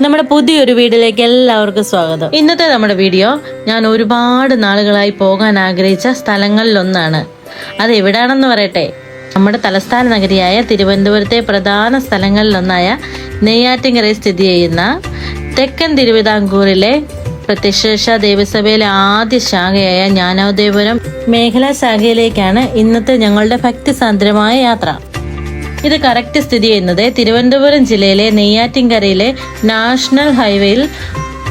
നമ്മുടെ പുതിയൊരു വീഡിയോയിലേക്ക് എല്ലാവർക്കും സ്വാഗതം. ഇന്നത്തെ നമ്മുടെ വീഡിയോ ഞാൻ ഒരുപാട് നാളുകളായി പോകാൻ ആഗ്രഹിച്ച സ്ഥലങ്ങളിലൊന്നാണ്. അത് എവിടെയാണെന്ന് പറയട്ടെ? നമ്മുടെ തലസ്ഥാന നഗരിയായ തിരുവനന്തപുരത്തെ പ്രധാന സ്ഥലങ്ങളിലൊന്നായ നെയ്യാറ്റിങ്കരയിൽ സ്ഥിതി ചെയ്യുന്ന തെക്കൻ തിരുവിതാംകൂറിലെ പ്രത്യക്ഷ ദേവസഭയിലെ ആദ്യ ശാഖയായ ജ്ഞാനോദയപുരം മേഖലാ ശാഖയിലേക്കാണ് ഇന്നത്തെ ഞങ്ങളുടെ ഭക്തിസാന്ദ്രമായ യാത്ര. ഇത് കറക്റ്റ് സ്ഥിതി ചെയ്യുന്നത് തിരുവനന്തപുരം ജില്ലയിലെ നെയ്യാറ്റിൻകരയിലെ നാഷണൽ ഹൈവേയിൽ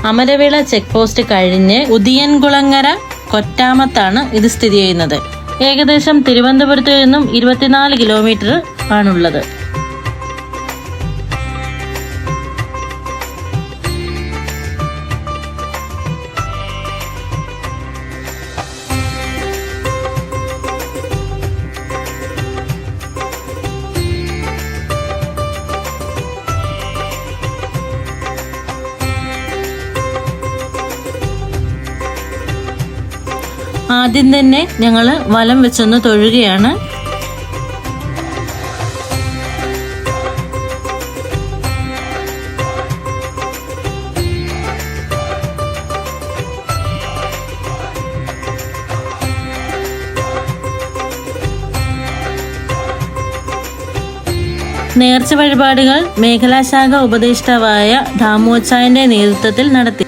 അമരവിള ചെക്ക് പോസ്റ്റ് കഴിഞ്ഞ് ഉദിയൻകുളങ്ങര കൊറ്റാമത്താണ് ഇത് സ്ഥിതി ചെയ്യുന്നത്. ഏകദേശം തിരുവനന്തപുരത്ത് നിന്നും ഇരുപത്തിനാല് കിലോമീറ്റർ ആണുള്ളത്. ആദ്യം തന്നെ ഞങ്ങൾ വലം വെച്ചൊന്ന് തൊഴുകയാണ്. നേർച്ച വഴിപാടുകൾ മേഖലാശാഖ ഉപദേഷ്ടാവായ ധാമോച്ചായന്റെ നേതൃത്വത്തിൽ നടത്തി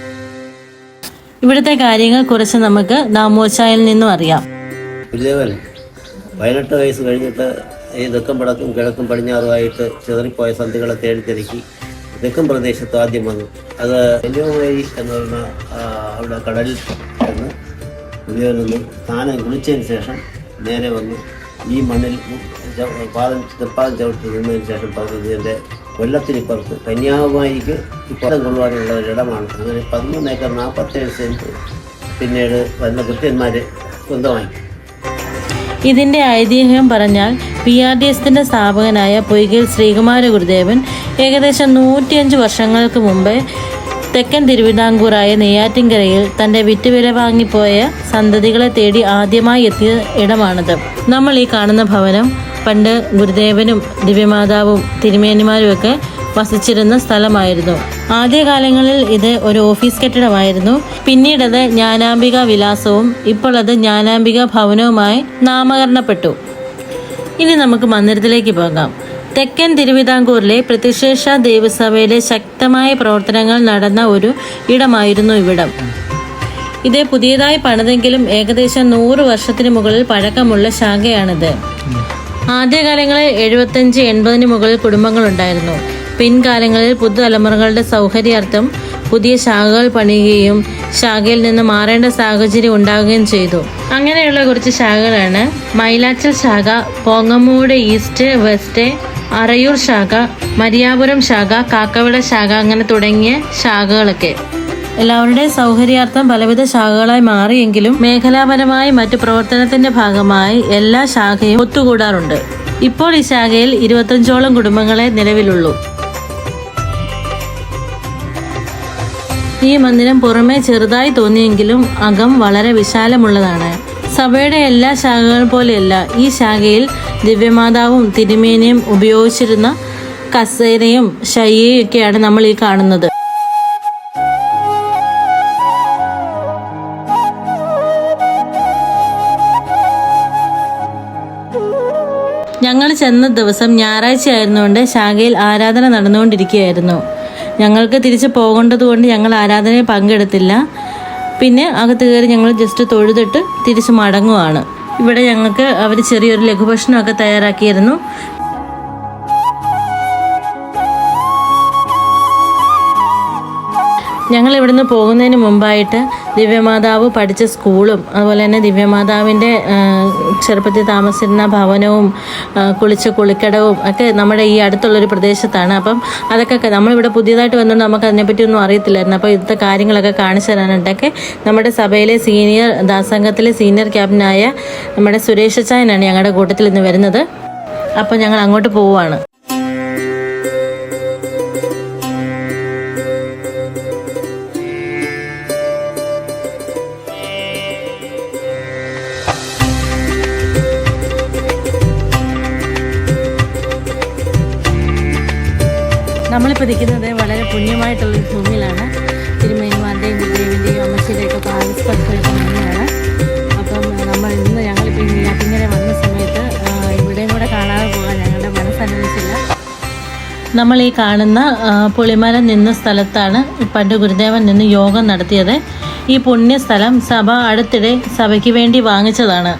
ഇവിടുത്തെ കാര്യങ്ങൾ കുറച്ച് നമുക്ക് ദാമോച്ചായിൽ നിന്നും അറിയാം. പതിനെട്ട് വയസ്സ് കഴിഞ്ഞിട്ട് ഈ തെക്കും വടക്കും കിഴക്കും പടിഞ്ഞാറുമായിട്ട് ചിതറിപ്പോയ സന്ധികളെ തേടിത്തിരക്കി തെക്കും പ്രദേശത്ത് ആദ്യം വന്നു. അത് വലിയ എന്ന് പറയുന്ന അവിടെ കടലിൽ ചെന്ന് പുതിയ നിന്ന് സ്നാനം കുളിച്ചതിന് ശേഷം നേരെ വന്ന്. ഈ മണ്ണിൽ പാദം തൃപ്പാദം ചവിട്ടി നിന്നതിന് ശേഷം പകുതി കൊല്ലത്തിനിപ്പുറത്ത് കന്യാകുമാരിക്ക് ഇപ്പുറം കൊള്ളുവാനുള്ള ഒരിടമാണ് അങ്ങനെ പതിമൂന്ന് ഏക്കർ നാൽപ്പത്തേഴ് സെന്റ് പിന്നീട് വന്ന കൃത്യന്മാർ സ്വന്തമായി ഇതിന്റെ ഐതിഹ്യം പറഞ്ഞാൽ പി ആർ ഡി എസിന്റെ സ്ഥാപകനായ പൊയ്കിൽ ശ്രീകുമാര ഗുരുദേവൻ ഏകദേശം നൂറ്റിയഞ്ച് വർഷങ്ങൾക്ക് മുമ്പ് തെക്കൻ തിരുവിതാംകൂറായ നെയ്യാറ്റിൻകരയിൽ തന്റെ വിറ്റുവില വാങ്ങിപ്പോയ സന്തതികളെ തേടി ആദ്യമായി എത്തിയ ഇടമാണിത്. നമ്മൾ ഈ കാണുന്ന ഭവനം പണ്ട് ഗുരുദേവനും ദിവ്യമാതാവും തിരുമേനിമാരുമൊക്കെ വസിച്ചിരുന്ന സ്ഥലമായിരുന്നു. ആദ്യകാലങ്ങളിൽ ഇത് ഒരു ഓഫീസ് കെട്ടിടമായിരുന്നു. പിന്നീടത് ജ്ഞാനാംബിക വിലാസവും ഇപ്പോൾ അത് ജ്ഞാനാംബിക ഭവനവുമായി നാമകരണപ്പെട്ടു. ഇനി നമുക്ക് മന്ദിരത്തിലേക്ക് പോകാം. തെക്കൻ തിരുവിതാംകൂറിലെ പ്രതിശേഷ ദേവസഭയിലെ ശക്തമായ പ്രവർത്തനങ്ങൾ നടന്ന ഒരു ഇടമായിരുന്നു ഇവിടം. ഇത് പുതിയതായി പണിതെങ്കിലും ഏകദേശം നൂറ് വർഷത്തിന് മുകളിൽ പഴക്കമുള്ള ശാഖയാണിത്. ആദ്യകാലങ്ങളിൽ എഴുപത്തഞ്ച് എൺപതിന് മുകളിൽ കുടുംബങ്ങളുണ്ടായിരുന്നു. പിൻകാലങ്ങളിൽ പുതുതലമുറകളുടെ സൗകര്യാർത്ഥം പുതിയ ശാഖകൾ പണിയുകയും ശാഖയിൽ നിന്ന് മാറേണ്ട സാഹചര്യം ഉണ്ടാവുകയും ചെയ്തു. അങ്ങനെയുള്ള കുറച്ച് ശാഖകളാണ് മൈലാച്ചൽ ശാഖ പോങ്ങമ്മൂട് ഈസ്റ്റ് വെസ്റ്റ് അറയൂർ ശാഖ മരിയാപുരം ശാഖ കാക്കവിള ശാഖ അങ്ങനെ തുടങ്ങിയ ശാഖകളൊക്കെ. എല്ലാവരുടെയും സൗകര്യാർത്ഥം പലവിധ ശാഖകളായി മാറിയെങ്കിലും മേഖലാപരമായി മറ്റു പ്രവർത്തനത്തിന്റെ ഭാഗമായി എല്ലാ ശാഖയും ഒത്തുകൂടാറുണ്ട്. ഇപ്പോൾ ഈ ശാഖയിൽ ഇരുപത്തഞ്ചോളം കുടുംബങ്ങളെ നിലവിലുള്ളൂ. ഈ മന്ദിരം പുറമേ ചെറുതായി തോന്നിയെങ്കിലും അകം വളരെ വിശാലമുള്ളതാണ്. സഭയുടെ എല്ലാ ശാഖകൾ പോലെയല്ല ഈ ശാഖയിൽ ദിവ്യമാതാവും തിരുമേനയും ഉപയോഗിച്ചിരുന്ന കസേരയും ശയ്യയും ഒക്കെയാണ് നമ്മൾ ഈ കാണുന്നത്. ഞങ്ങൾ ചെന്ന ദിവസം ഞായറാഴ്ച ആയിരുന്നുകൊണ്ട് ശാഖയിൽ ആരാധന നടന്നുകൊണ്ടിരിക്കുകയായിരുന്നു. ഞങ്ങൾക്ക് തിരിച്ച് പോകേണ്ടതുകൊണ്ട് ഞങ്ങൾ ആരാധനയിൽ പങ്കെടുത്തില്ല. പിന്നെ അകത്ത് കയറി ഞങ്ങൾ ജസ്റ്റ് തൊഴുതിട്ട് തിരിച്ച് മടങ്ങുവാണ്. ഇവിടെ ഞങ്ങൾക്ക് അവർ ചെറിയൊരു ലഘുഭക്ഷണമൊക്കെ തയ്യാറാക്കിയിരുന്നു. ഞങ്ങൾ ഇവിടുന്ന് പോകുന്നതിന് മുമ്പായിട്ട് ദിവ്യമാതാവ് പഠിച്ച സ്കൂളും അതുപോലെ തന്നെ ദിവ്യമാതാവിന്റെ ചെറുപ്പത്തിൽ താമസിച്ചിരുന്ന ഭവനവും കുളിച്ച കുളിക്കടവും ഒക്കെ നമ്മുടെ ഈ അടുത്തുള്ളൊരു പ്രദേശത്താണ്. അപ്പം അതൊക്കെ നമ്മളിവിടെ പുതിയതായിട്ട് വന്നുകൊണ്ട് നമുക്ക് അതിനെപ്പറ്റി ഒന്നും അറിയത്തില്ലായിരുന്നു. അപ്പോൾ ഇന്നത്തെ കാര്യങ്ങളൊക്കെ കാണിച്ചു തരാനായിട്ടൊക്കെ നമ്മുടെ സഭയിലെ സീനിയർ ദാസംഘത്തിലെ സീനിയർ ക്യാപ്റ്റനായ നമ്മുടെ സുരേഷ് ചായനാണ് ഞങ്ങളുടെ കൂട്ടത്തിൽ ഇന്ന് വരുന്നത്. അപ്പോൾ ഞങ്ങൾ അങ്ങോട്ട് പോവുകയാണ് നമ്മളിപ്പോൾ നിൽക്കുന്നത് വളരെ പുണ്യമായിട്ടുള്ളൊരു ഭൂമിയിലാണ്. തിരുമേനിമാരുടെയും ഗുരുദേവിന്റെയും അമ്മച്ചിയുടെയൊക്കെ പാലിസ് പഠിപ്പിച്ച ഭൂമിയാണ് അപ്പം നമ്മൾ ഇന്ന് ഞങ്ങളിപ്പോൾ നെയ്യാറ്റിങ്ങനെ വന്ന സമയത്ത് ഇവിടെയും കൂടെ കാണാതെ പോകാൻ ഞങ്ങളുടെ മനസ്സനുവദിച്ചില്ല. നമ്മൾ ഈ കാണുന്ന പുളിമല നിന്ന സ്ഥലത്താണ് പണ്ട് ഗുരുദേവൻ നിന്ന് യോഗം നടത്തിയത്. ഈ പുണ്യസ്ഥലം സഭ അടുത്തിടെ സഭയ്ക്ക് വേണ്ടി വാങ്ങിച്ചതാണ്.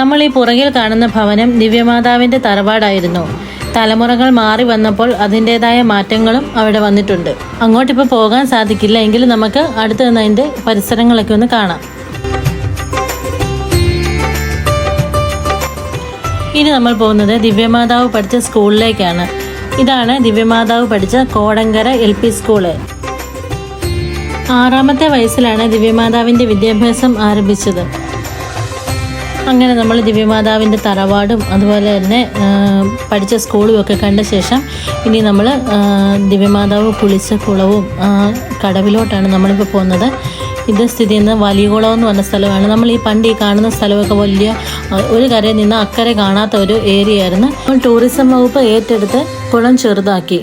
നമ്മൾ ഈ പുറകിൽ കാണുന്ന ഭവനം ദിവ്യമാതാവിന്റെ തറവാടായിരുന്നു. തലമുറകൾ മാറി വന്നപ്പോൾ അതിന്റെതായ മാറ്റങ്ങളും അവിടെ വന്നിട്ടുണ്ട്. അങ്ങോട്ടിപ്പോൾ പോകാൻ സാധിക്കില്ല എങ്കിലും നമുക്ക് അടുത്ത് നിന്ന് അതിന്റെ പരിസരങ്ങളൊക്കെ ഒന്ന് കാണാം. ഇനി നമ്മൾ പോകുന്നത് ദിവ്യമാതാവ് പഠിച്ച സ്കൂളിലേക്കാണ്. ഇതാണ് ദിവ്യമാതാവ് പഠിച്ച കോടങ്കര എൽ പി സ്കൂൾ. ആറാമത്തെ വയസ്സിലാണ് ദിവ്യമാതാവിന്റെ വിദ്യാഭ്യാസം ആരംഭിച്ചത്. അങ്ങനെ നമ്മൾ ദിവ്യമാതാവിന്റെ തറവാടും അതുപോലെ തന്നെ പഠിച്ച സ്കൂളും ഒക്കെ കണ്ട ശേഷം ഇനി നമ്മൾ ദിവ്യമാതാവ് കുളിച്ച കുളവും കടവിലോട്ടാണ് നമ്മളിപ്പോൾ പോകുന്നത്. ഇത് സ്ഥിതി ചെയ്യുന്നത് വലിയകുളം എന്ന് പറഞ്ഞ സ്ഥലമാണ്. നമ്മൾ ഈ പണ്ട് ഈ കാണുന്ന സ്ഥലമൊക്കെ വലിയ ഒരു കരയിൽ നിന്ന് അക്കരെ കാണാത്ത ഒരു ഏരിയ ആയിരുന്നു. നമ്മൾ ടൂറിസം വകുപ്പ് ഏറ്റെടുത്ത് കുളം ചെറുതാക്കി.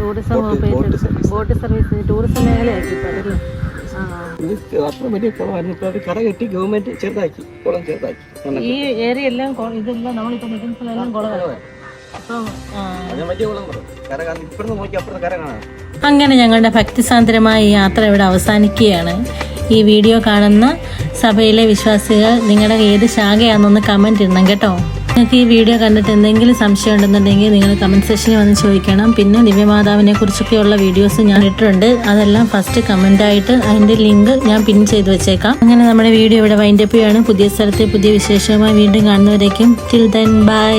ടൂറിസം വകുപ്പ് ഏറ്റെടുത്ത് ബോട്ട് സർവീസ് ടൂറിസം മേഖലയാക്കി ഇത് അത്ര വലിയ കുളമായിരുന്നു ഇപ്പോൾ അത് കട കെട്ടി ഗവൺമെന്റ് ചെറുതാക്കി. കുളം ചെറുതാക്കി. ഈ ഏരിയ എല്ലാം കൊ- ഇതെല്ലാം നമ്മളിപ്പോൾ നിൽക്കുന്ന സ്ഥലമെല്ലാം കുളമാണ് അപ്പം ആ, അത് വലിയ കുളം പറയും കര കാണും ഇപ്പുറത്ത് നോക്കി അപ്പുറത്ത് കര കാണാം. അങ്ങനെ ഞങ്ങളുടെ ഭക്തിസാന്ദ്രമായ ഈ യാത്ര ഇവിടെ അവസാനിക്കുകയാണ്. ഈ വീഡിയോ കാണുന്ന സഭയിലെ വിശ്വാസികൾ നിങ്ങളുടെ ഏത് ശാഖയാണെന്നൊന്ന് കമന്റ് ഇടണം കേട്ടോ. നിങ്ങൾക്ക് ഈ വീഡിയോ കണ്ടിട്ട് എന്തെങ്കിലും സംശയം ഉണ്ടെന്നുണ്ടെങ്കിൽ നിങ്ങൾ കമന്റ് സെക്ഷനിൽ വന്ന് ചോദിക്കണം. പിന്നെ ദിവ്യമാതാവിനെ കുറിച്ചൊക്കെയുള്ള വീഡിയോസ് ഞാൻ ഇട്ടിട്ടുണ്ട്. അതെല്ലാം ഫസ്റ്റ് കമന്റായിട്ട് അതിന്റെ ലിങ്ക് ഞാൻ പിൻ ചെയ്ത് വെച്ചേക്കാം. അങ്ങനെ നമ്മുടെ വീഡിയോ ഇവിടെ വൈൻഡപ്പ് ചെയ്യാണ് പുതിയ സ്ഥലത്തെ പുതിയ വിശേഷവുമായി വീണ്ടും കാണുന്നവരേക്കും. Till then bye